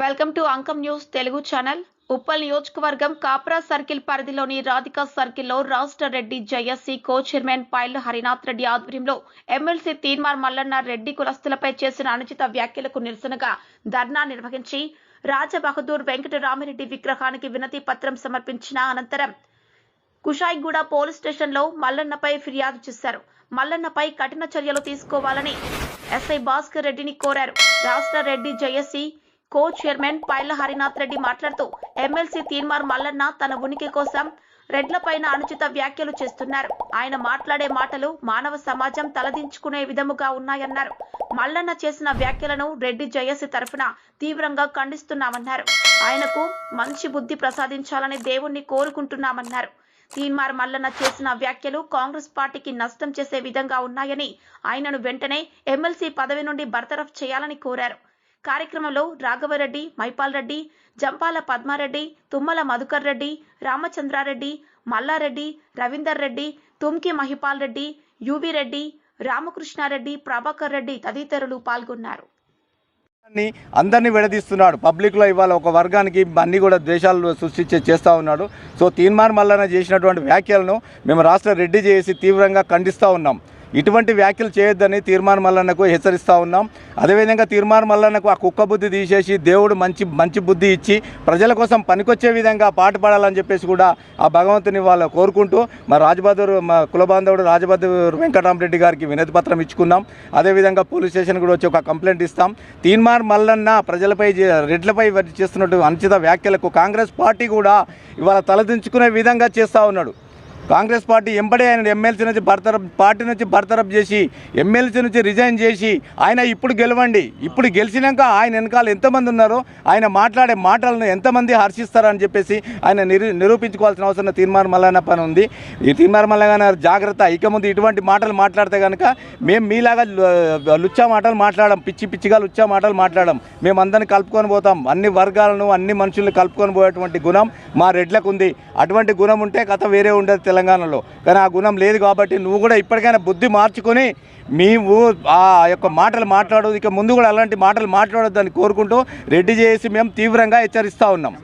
Welcome to Ankam news Telugu channel. Uppal నియోజకవర్గం Kapra circle పరిధిలోని రాధికా సర్కిల్లో రాష్ట్ర Reddy JAC co chairman Paila Harinath Reddy ఆధ్వర్యంలో ఎమ్మెల్సీ తీన్మార్ మల్లన్న రెడ్డి కులస్తులపై చేసిన అనుచిత వ్యాఖ్యలకు నిరసనగా ధర్నా నిర్వహించి రాజబహదూర్ వెంకటరామిరెడ్డి విగ్రహానికి వినతి పత్రం సమర్పించిన అనంతరం కుషాయిగూడ పోలీస్ స్టేషన్లో మల్లన్నపై ఫిర్యాదు చేశారు. మల్లన్నపై కఠిన చర్యలు తీసుకోవాలని ఎస్ఐ భాస్కర్ రెడ్డిని కోరారు. రాష్ట్ర Reddy JAC co chairman Paila Harinath Reddy మాట్లాడుతూ ఎమ్మెల్సీ తీన్మార్ మల్లన్న తన ఉనికి కోసం రెడ్లపైన అనుచిత వ్యాఖ్యలు చేస్తున్నారు. ఆయన మాట్లాడే మాటలు మానవ సమాజం తలదించుకునే విధముగా ఉన్నాయన్నారు. మల్లన్న చేసిన వ్యాఖ్యలను రెడ్డి జయసి తరఫున తీవ్రంగా ఖండిస్తున్నామన్నారు. ఆయనకు మంచి బుద్ధి ప్రసాదించాలని దేవుణ్ణి కోరుకుంటున్నామన్నారు. తీన్మార్ మల్లన్న చేసిన వ్యాఖ్యలు కాంగ్రెస్ పార్టీకి నష్టం చేసే విధంగా ఉన్నాయని ఆయనను వెంటనే ఎమ్మెల్సీ పదవి నుండి బర్తరఫ్ చేయాలని కోరారు. కార్యక్రమంలో రాఘవరెడ్డి మైపాల్ రెడ్డి జంపాల పద్మారెడ్డి తుమ్మల మధుకర్ రెడ్డి రామచంద్రారెడ్డి మల్లారెడ్డి రవీందర్ రెడ్డి తుమ్కి మహిపాల్ రెడ్డి యువి రెడ్డి రామకృష్ణారెడ్డి ప్రభాకర్ రెడ్డి తదితరులు పాల్గొన్నారు. అందరినీ విడదీస్తున్నాడు. పబ్లిక్లో ఇవాళ ఒక వర్గానికి అన్ని కూడా ద్వేషాలు సృష్టించే చేస్తూ ఉన్నాడు. సో తీన్మార్ మల్లన చేసినటువంటి వ్యాఖ్యలను మేము రాష్ట్ర రెడ్డి చేసి తీవ్రంగా ఖండిస్తూ ఉన్నాం. ఇటువంటి వ్యాఖ్యలు చేయొద్దని తీర్మాన మల్లన్నకు హెచ్చరిస్తూ ఉన్నాం. అదేవిధంగా తీర్మాన మల్లన్నకు ఆ కుక్క బుద్ధి తీసేసి దేవుడు మంచి మంచి బుద్ధి ఇచ్చి ప్రజల కోసం పనికొచ్చే విధంగా పాట పాడాలని చెప్పేసి కూడా ఆ భగవంతుని వాళ్ళు కోరుకుంటూ మా రాజబహదూర్ మా కులబాంధవుడు రాజబహదూర్ వెంకటరామరెడ్డి గారికి వినతి పత్రం ఇచ్చుకున్నాం. అదేవిధంగా పోలీస్ స్టేషన్ కూడా వచ్చి ఒక కంప్లైంట్ ఇస్తాం. తీన్మార్ మల్లన్న ప్రజలపై రెడ్లపై చేస్తున్నట్టు అనుచిత వ్యాఖ్యలకు కాంగ్రెస్ పార్టీ కూడా ఇవాళ తలదించుకునే విధంగా చేస్తూ ఉన్నాడు. కాంగ్రెస్ పార్టీ ఎంబడే ఆయన ఎమ్మెల్సీ నుంచి బర్తరఫ్ పార్టీ నుంచి బర్తరఫ్ చేసి ఎమ్మెల్సీ నుంచి రిజైన్ చేసి ఆయన ఇప్పుడు గెలవండి. ఇప్పుడు గెలిచినాక ఆయన వెనకాల ఎంతమంది ఉన్నారో ఆయన మాట్లాడే మాటలను ఎంతమంది హర్షిస్తారని చెప్పేసి ఆయన నిరూ నిరూపించుకోవాల్సిన అవసరం తీర్మానం మల్లన్న పని ఉంది. ఈ తీర్మానం మల్లన్న జాగ్రత్త ఇక ముందు ఇటువంటి మాటలు మాట్లాడితే కనుక మేము మీలాగా లుచ్చా మాటలు మాట్లాడడం పిచ్చి పిచ్చిగా లుచ్చా మాటలు మాట్లాడడం మేము అందరిని కలుపుకొని పోతాం. అన్ని వర్గాలను అన్ని మనుషుల్ని కలుపుకొని పోయేటువంటి గుణం మా రెడ్లకు ఉంది. అటువంటి గుణం ఉంటే కథ వేరే ఉండదు తెలంగాణలో. కానీ ఆ గుణం లేదు కాబట్టి నువ్వు కూడా ఇప్పటికైనా బుద్ధి మార్చుకొని మేము ఆ యొక్క మాటలు మాట్లాడదు ఇక ముందు కూడా అలాంటి మాటలు మాట్లాడొద్దని కోరుకుంటూ రెడ్డి చేసి మేము తీవ్రంగా హెచ్చరిస్తూ ఉన్నాం.